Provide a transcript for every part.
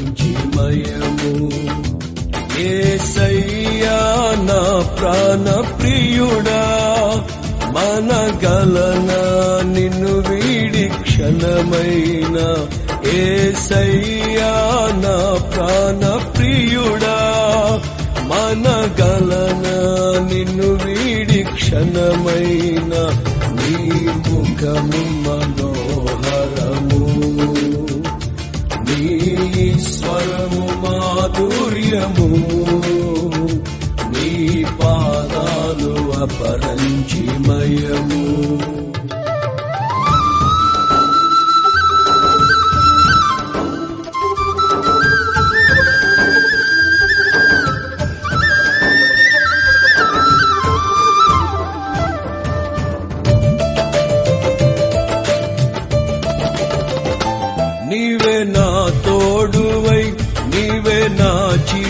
అపరంచిమయము ఏసయ్యా నా ప్రాణ ప్రియుడా మనగలన నిన్ను వీడి క్షణమైన. ఏసయ్యా నా ప్రాణ ప్రియుడా మనగలన నిన్ను వీడి క్షణమైన. నీ ముఖము మన పాదాలు నీవే నా తోడువై నీవే నా జీవమై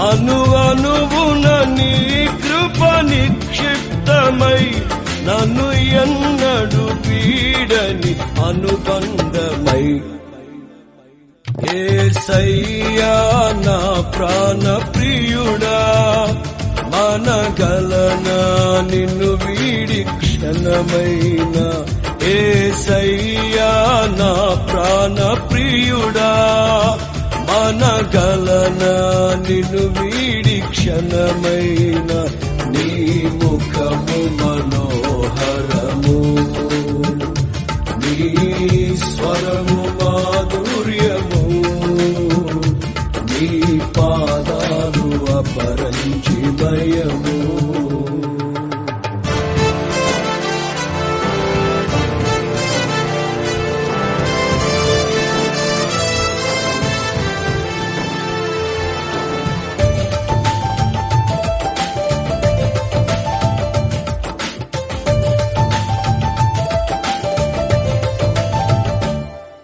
అనువనువున నీ కృప నిక్షిప్తమై నన్ను ఎన్నడు పీడని అనుబంధమై. ఏసయ్యా నా ప్రాణ ప్రియుడా మనగలనా నిన్ను వీడి క్షణమైన ఏసయ్యా నా ప్రాణ ప్రియుడా మనగలనా నిన్ను వీడి క్షణమైన నీ ముఖం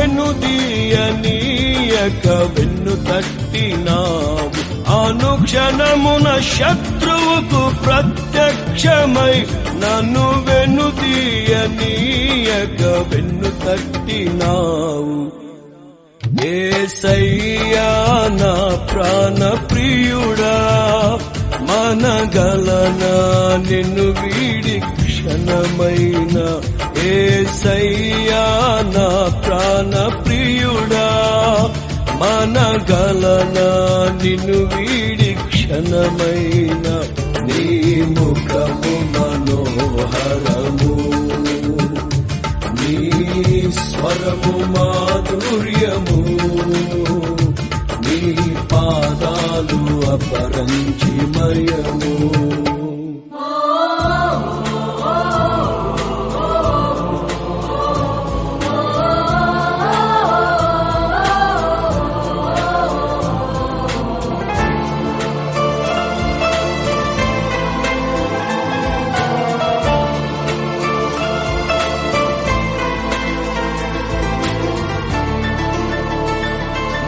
వెనుదీయనీయక వెన్ను తట్టినావు. అనుక్షణమున శత్రువుకు ప్రత్యక్షమై నన్ను వెనుదీయనీయక వెన్ను తట్టినావు. ఏసయ్యా నా ప్రాణ ప్రియుడా మనగలనా నిన్ను వీడి క్షణమైన. ఏసయ్యా నా ప్రాణ ప్రియుడా మనగలనా నిన్ను వీడి క్షణమైన నీ ముఖము మనోహరము. నీ స్వరము మాధుర్యము. నీ పాదాలు అపరంచిమయము.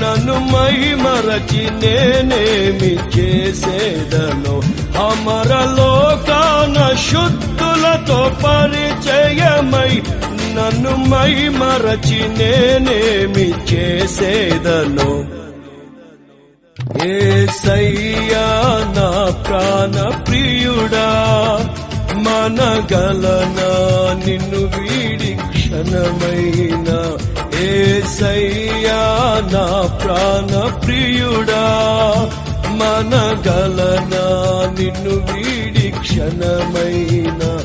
నన్ను మై మరచి నేనేమి చేసేదను? అమరలోకాన శుద్ధులతో పరిచయమై నన్ను మై మరచి నేనేమి చేసేదను? ఏసయ్యా నా ప్రాణ ప్రియుడా మనగలనా నిన్ను వీడి క్షణమైన? సయ్యా నా ప్రాణ ప్రియుడా మనగలనా నిన్ను వీడి క్షణమైన.